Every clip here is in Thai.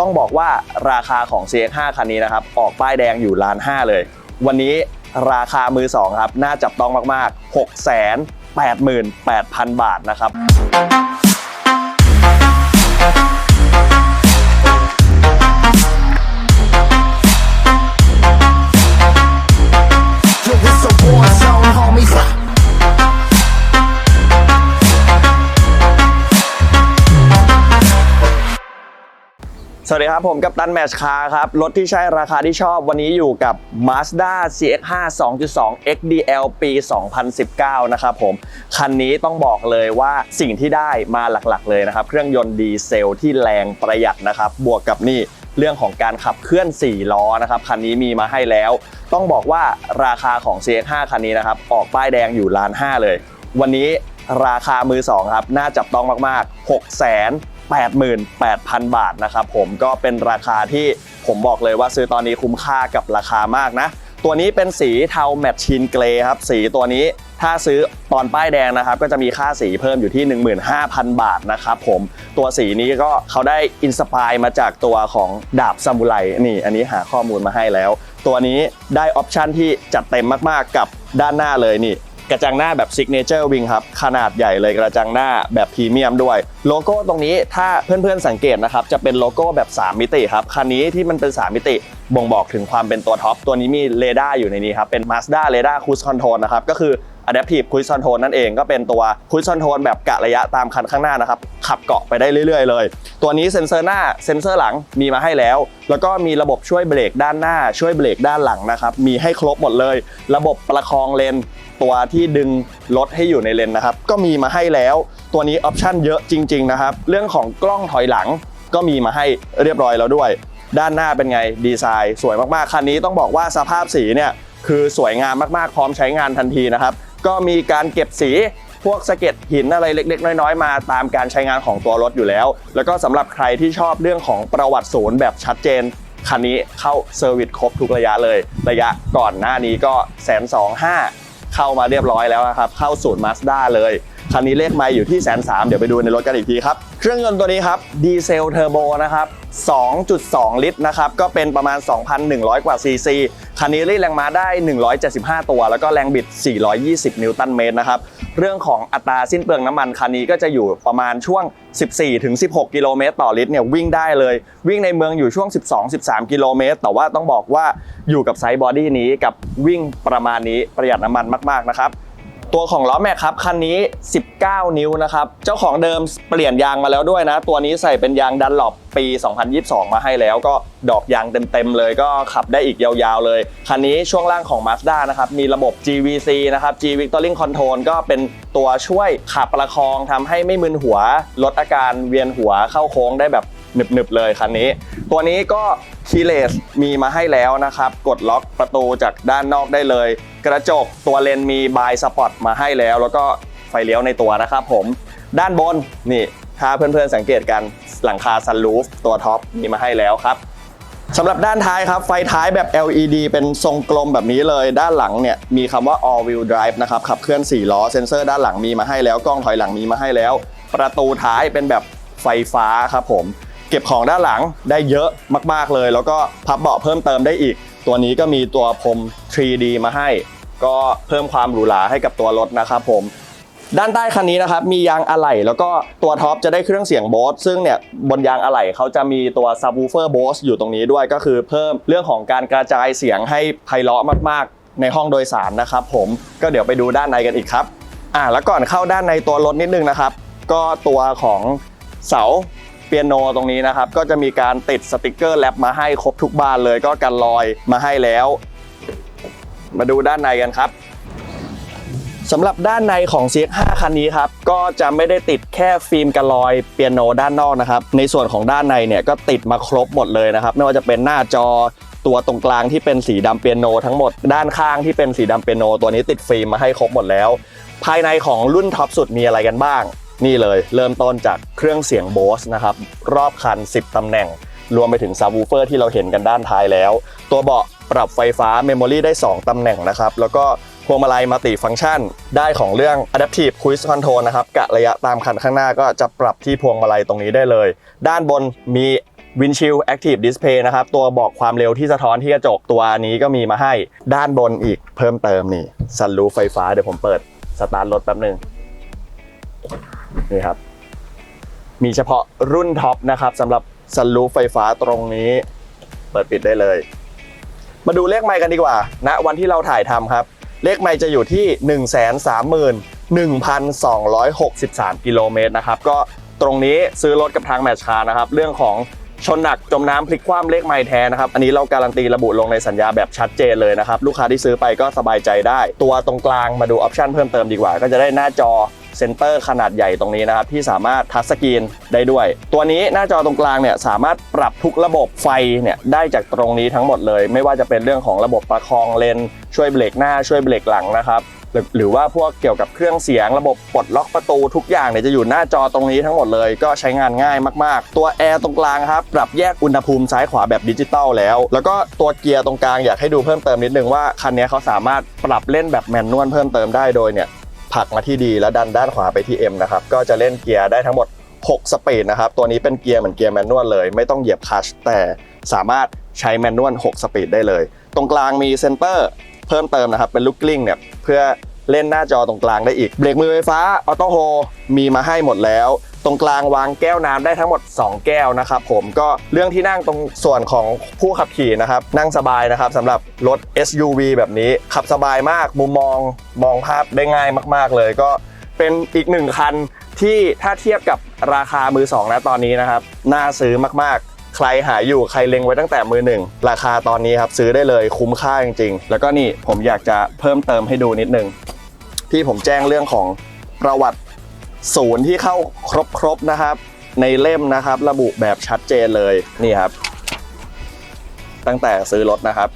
ต้องบอกว่าราคาของ CX5 คันนี้นะครับ ออกป้ายแดงอยู่ล้านห้าเลย วันนี้ราคามือสองครับ น่าจับต้องมาก ๆ 6 8 8 0 0 0 บาทนะครับ สวัสดีครับ ผมกับตันแมชคาร์ครับ รถที่ใช่ราคาที่ชอบวันนี้อยู่กับ Mazda CX5 2.2 XDL ปี 2019 นะครับผม คันนี้ต้องบอกเลยว่าสิ่งที่ได้มาหลักๆเลยนะครับ เครื่องยนต์ดีเซลที่แรงประหยัดนะครับ บวกกับนี่เรื่องของการขับเคลื่อน 4 ล้อนะครับ คันนี้มีมาให้แล้ว ต้องบอกว่าราคาของ CX5 คันนี้นะครับ ออกป้ายแดงอยู่ล้านห้าเลย วันนี้ราคามือสองครับน่าจับต้องมากๆ 6 0 0 0 88,000 บาทนะครับผมก็เป็นราคาที่ผมบอกเลยว่าซื้อตอนนี้คุ้มค่ากับราคามากนะ ตัวนี้เป็นสีเทาแมทชินเกรย์ครับสีตัวนี้ถ้าซื้อตอนป้ายแดงนะครับ ก็จะมีค่าสีเพิ่มอยู่ที่ 15,000 บาทนะครับผมตัวสีนี้ก็เขาได้อินสปายมาจากตัวของดาบซามูไรนี่ อันนี้หาข้อมูลมาให้แล้ว ตัวนี้ได้ออปชันที่จัดเต็มมากๆกับด้านหน้าเลยนี่ กระจังหน้าแบบ Signature Wing ครับ ขนาดใหญ่เลยกระจังหน้าแบบพรีเมียมด้วย โลโก้ตรงนี้ถ้าเพื่อนๆสังเกตนะครับ จะเป็นโลโก้แบบ 3 มิติครับ คันนี้ที่มันเป็น 3 มิติ บ่งบอกถึงความเป็นตัวท็อป ตัวนี้มีเรดาร์อยู่ในนี้ครับ เป็น Mazda Radar Cruise Control นะครับ ก็คือ Adaptive Cruise Control นั่นเองก็เป็นตัว Cruise Control แบบกะระยะตามคันข้างหน้านะครับ ขับเกาะไปได้เรื่อยๆเลย ตัวนี้เซ็นเซอร์หน้าเซ็นเซอร์หลังมีมาให้แล้ว แล้วก็มีระบบช่วยเบรกด้านหน้าช่วยเบรกด้านหลังนะครับมีให้ครบหมดเลย ระบบประคองเลน ตัวที่ดึงรถให้อยู่ในเลนนะครับ ก็มีมาให้แล้ว ตัวนี้ออปชั่นเยอะจริง ๆ นะครับ เรื่องของกล้องถอยหลังก็มีมาให้เรียบร้อยแล้วด้วย ด้านหน้าเป็นไงดีไซน์ สวยมากๆ คันนี้ต้องบอกว่าสภาพสีเนี่ยคือสวยงามมากๆ พร้อมใช้งานทันทีนะครับ ก็มีการเก็บสีพวกสะเก็ดหินอะไรเล็ก ๆ น้อย ๆ มาตามการใช้งานของตัวรถอยู่แล้ว แล้วก็สำหรับใครที่ชอบเรื่องของประวัติศูนย์แบบชัดเจน คันนี้เข้าเซอร์วิสครบทุกระยะเลย ระยะก่อนหน้านี้ก็แสนสองห้า เข้ามาเรียบร้อยแล้วนะครับ เข้าสูตรมาสด้าเลย คันนี้เลขไม่อยู่ที่แสนสามเดี๋ยวไปดูในรถกันอีกทีครับ เครื่องยนต์ตัวนี้ครับดีเซลเทอร์โบนะครับ 2.2 ลิตรนะครับ ก็เป็นประมาณ 2,100 กว่าซีซีคันนี้รีดแรงม้าได้ 175 ตัว แล้วก็แรงบิด 420 นิวตันเมตรนะครับ เรื่องของอัตราสิ้นเปลืองน้ำมันคันนี้ก็จะอยู่ประมาณช่วง 14-16 กิโลเมตรต่อลิตรเนี่ยวิ่งได้เลย วิ่งในเมืองอยู่ช่วง 12-13 กิโลเมตร แต่ว่าต้องบอกว่าอยู่กับไซส์บอดี้นี้กับวิ่งประมาณนี้ประหยัดน้ำมันมาก ๆ นะครับ ตัวของล้อแม็กครับคันนี้ 19 นิ้วนะครับ เจ้าของเดิมเปลี่ยนยางมาแล้วด้วยนะ ตัวนี้ใส่เป็นยางดันหลบปี 2022 มาให้แล้วก็ดอกยางเต็มๆเลยก็ขับได้อีกยาวๆเลย คันนี้ช่วงล่างของ Mazda นะครับ มีระบบ GVC นะครับ G Victoring Control ก็เป็นตัวช่วยขับประคองทำให้ไม่มึนหัว ลดอาการเวียนหัวเข้าโค้งได้แบบหนึบๆเลยคันนี้ ตัวนี้ก็คีเลสมีมาให้แล้วนะครับ กดล็อกประตูจากด้านนอกได้เลย กระจกตัวเลนมีบายสปอตมาให้แล้ว แล้วก็ไฟเลี้ยวในตัวนะครับผมด้านบนนี่ถ้าเพื่อนๆสังเกตกันหลังคาซันรูฟตัวท็อปมีมาให้แล้วครับสำหรับด้านท้ายครับ ไฟท้ายแบบ LED เป็นทรงกลมแบบนี้เลย ด้านหลังเนี่ยมีคำว่า all wheel drive นะครับ ขับเคลื่อน 4 ล้อ เซ็นเซอร์ด้านหลังมีมาให้แล้ว กล้องถอยหลังมีมาให้แล้ว ประตูท้ายเป็นแบบไฟฟ้าครับผม เก็บของด้านหลังได้เยอะมาก ๆเลย แล้วก็พับเบาะเพิ่มเติมได้อีก ตัวนี้ก็มีตัวพรม 3D มาให้ ก็เพิ่มความหรูหราให้กับตัวรถนะครับผมด้านใต้คันนี้นะครับมียางอะไหล่แล้วก็ตัวท็อปจะได้เครื่องเสียงโบสซึ่งเนี่ยบนยางอะไหล่เขาจะมีตัวซับวูเฟอร์โบสอยู่ตรงนี้ด้วยก็คือเพิ่มเรื่องของการกระจายเสียงให้ไพเราะมากๆ ในห้องโดยสารนะครับผมก็เดี๋ยวไปดูด้านในกันอีกครับอ่าแล้วก่อนเข้าด้านในตัวรถนิดนึงนะครับ ก็ตัวของเสา เปียโนตรงนี้นะครับ ก็จะมีการติดสติกเกอร์แรปมาให้ครบทุกบานเลย ก็กันรอยมาให้แล้ว มาดูด้านในกันครับสำหรับด้านในของ CX5 คันนี้ครับ ก็จะไม่ได้ติดแค่ฟิล์มกระลอยเปียโนด้านนอกนะครับ ในส่วนของด้านในเนี่ยก็ติดมาครบหมดเลยนะครับ ไม่ว่าจะเป็นหน้าจอตัวตรงกลางที่เป็นสีดำเปียโนทั้งหมดด้านข้างที่เป็นสีดำเปียโนตัวนี้ติดฟิล์มมาให้ครบหมดแล้ว ภายในของรุ่นท็อปสุดมีอะไรกันบ้าง นี่เลยเริ่มต้นจากเครื่องเสียงโบสนะครับ รอบคัน 10 ตำแหน่ง รวมไปถึงซับวูเฟอร์ที่เราเห็นกันด้านท้ายแล้ว ตัวเบาะปรับไฟฟ้าเมมโมรีได้ 2 ตำแหน่งนะครับ แล้วก็พวงมาลัยมัลติฟังก์ชัน ได้ของเรื่อง Adaptive Cruise Control นะครับกะระยะตามคันข้างหน้าก็จะปรับที่พวงมาลัยตรงนี้ได้เลย ด้านบนมี Windshield Active Display นะครับ ตัวบอกความเร็วที่สะท้อนที่กระจกตัวนี้ก็มีมาให้ด้านบนอีกเพิ่มเติมนี่ซันรูฟไฟฟ้าเดี๋ยวผมเปิดสตาร์ทรถแป๊บหนึ่ง นี่ครับ มีเฉพาะรุ่นท็อปนะครับสำหรับซันรูฟไฟฟ้าตรงนี้ เปิดปิดได้เลย มาดูเลขไมค์กันดีกว่าณนะวันที่เราถ่ายทำครับ เลขไมค์จะอยู่ที่ 131,263 กิโลเมตรนะครับ ก็ตรงนี้ซื้อรถกับทางแมชคานะครับ เรื่องของชนหนักจมน้ำพลิกคว่ำเลขไมค์แท้นะครับ อันนี้เราการันตีระบุลงในสัญญาแบบชัดเจนเลยนะครับ ลูกค้าที่ซื้อไปก็สบายใจได้ ตัวตรงกลางมาดูออปชันเพิ่มเติมดีกว่า ก็จะได้หน้าจอ เซนเตอร์ขนาดใหญ่ตรงนี้นะครับที่สามารถทัชสกรีนได้ด้วย ตัวนี้หน้าจอตรงกลางเนี่ยสามารถปรับทุกระบบไฟเนี่ยได้จากตรงนี้ทั้งหมดเลย ไม่ว่าจะเป็นเรื่องของระบบประคองเลนช่วยเบรกหน้าช่วยเบรกหลังนะครับหรือหรือว่าพวกเกี่ยวกับเครื่องเสียงระบบปลดล็อกประตูทุกอย่างเนี่ยจะอยู่หน้าจอตรงนี้ทั้งหมดเลยก็ใช้งานง่ายมากๆ ตัวแอร์ตรงกลางครับปรับแยกอุณหภูมิซ้ายขวาแบบดิจิตอลแล้ว แล้วก็ตัวเกียร์ตรงกลางอยากให้ดูเพิ่มเติมนิดนึงว่าคันนี้เขาสามารถปรับเล่นแบบแมนนวลเพิ่มเติมได้โดยเนี่ย ผักมาที่ดีแล้วดันด้านขวาไปที่ M นะครับก็จะเล่นเกียร์ได้ทั้งหมด 6 สปีดนะครับตัวนี้เป็นเกียร์เหมือนเกียร์แมนนวลเลย ไม่ต้องเหยียบคลัชแต่สามารถใช้แมนนวล6 สปีดได้เลย ตรงกลางมีเซนเตอร์เพิ่มเติมนะครับเป็นลูกกลิ้งเนี่ยเพื่อเล่นหน้าจอตรงกลางได้อีกเบรกมือไฟฟ้าออโต้โฮมีมาให้หมดแล้ว ตรงกลางวางแก้วน้ำได้ทั้งหมด 2 แก้วนะครับผมก็เรื่องที่นั่งตรงส่วนของผู้ขับขี่นะครับนั่งสบายนะครับสำหรับรถ SUV แบบนี้ขับสบายมากมุมมองมองภาพได้ง่ายมาก ๆ เลยก็เป็นอีกหนึ่งคันที่ถ้าเทียบกับราคามือสองนะตอนนี้นะครับน่าซื้อมากๆใครหาอยู่ใครเล็งไว้ตั้งแต่มือหนึ่งราคาตอนนี้ครับซื้อได้เลยคุ้มค่าจริงๆ แล้วก็นี่ผมอยากจะเพิ่มเติมให้ดูนิดนึงที่ผมแจ้งเรื่องของประวัติ ศูนย์ที่เข้าครบๆนะครับ ในเล่มนะครับ ระบุแบบชัดเจนเลยนี่ครับ ตั้งแต่ซื้อรถนะครับ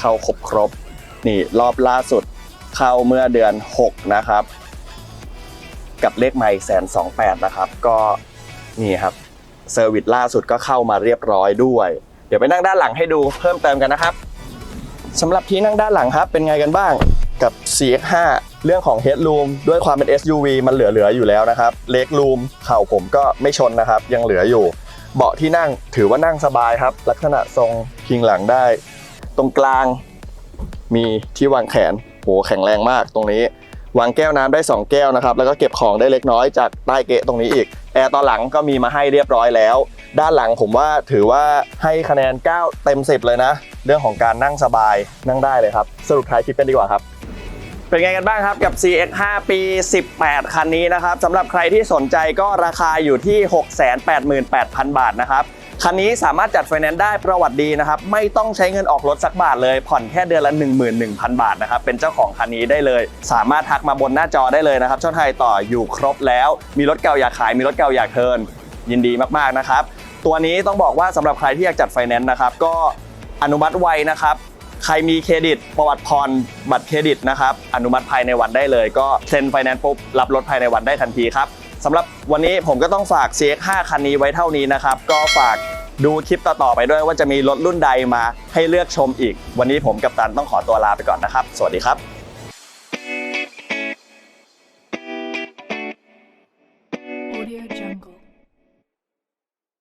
เข้าครบครบนี่รอบล่าสุดเข้าเมื่อเดือน 6 นะครับ กับเลขไม่แสนสองแปดนะครับ ก็นี่ครับเซอร์วิสล่าสุดก็เข้ามาเรียบร้อยด้วย เดี๋ยวไปนั่งด้านหลังให้ดูเพิ่มเติมกันนะครับสำหรับที่นั่งด้านหลังครับ เป็นไงกันบ้าง กับ CX5 เรื่องของ Headroom ด้วยความเป็น SUV มันเหลือๆอยู่แล้วนะครับ Leg Room เข่าผมก็ไม่ชนนะครับ ยังเหลืออยู่ เบาะที่นั่งถือว่านั่งสบายครับ ลักษณะทรงพิงหลังได้ ตรงกลาง มีที่วางแขนโหแข็งแรงมากตรงนี้ วางแก้วน้ำได้ 2 แก้วนะครับ แล้วก็เก็บของได้เล็กน้อยจากใต้เกะตรงนี้อีก แอร์ตอนหลังก็มีมาให้เรียบร้อยแล้ว ด้านหลังผมว่าถือว่าให้คะแนน 9 เต็ม 10 เลยนะ เรื่องของการนั่งสบายนั่งได้เลยครับ สรุปท้ายคลิปกันดีกว่าครับ เป็นไงกันบ้างครับกับ CX5 ปี 18 คันนี้นะครับสำหรับใครที่สนใจก็ราคาอยู่ที่ 688,000 บาทนะครับ คันนี้สามารถจัดไฟแนนซ์ได้ประวัติดีนะครับ ไม่ต้องใช้เงินออกรถสักบาทเลย ผ่อนแค่เดือนละ 11,000 บาทนะครับ เป็นเจ้าของคันนี้ได้เลย สามารถทักมาบนหน้าจอได้เลยนะครับช่องไทยต่ออยู่ครบแล้ว มีรถเก่าอยากขายมีรถเก่าอยากเทินยินดีมากๆนะครับตัวนี้ต้องบอกว่าสำหรับใครที่อยากจัดไฟแนนซ์นะครับก็อนุมัติไวนะครับ ใครมีเครดิตประวัติผ่อนบัตรเครดิตนะครับอนุมัติภายในวันได้เลย ก็เซ็นไฟแนนซ์ปุ๊บรับรถภายในวันได้ทันทีครับสำหรับวันนี้ผมก็ต้องฝาก CX5 คันนี้ไว้เท่านี้นะครับ ก็ฝากดูคลิปต่อ ๆ ไปด้วยว่าจะมีรถรุ่นใดมาให้เลือกชมอีก วันนี้ผมกับตันต้องขอตัวลาไปก่อนนะครับ สวัสดีครับ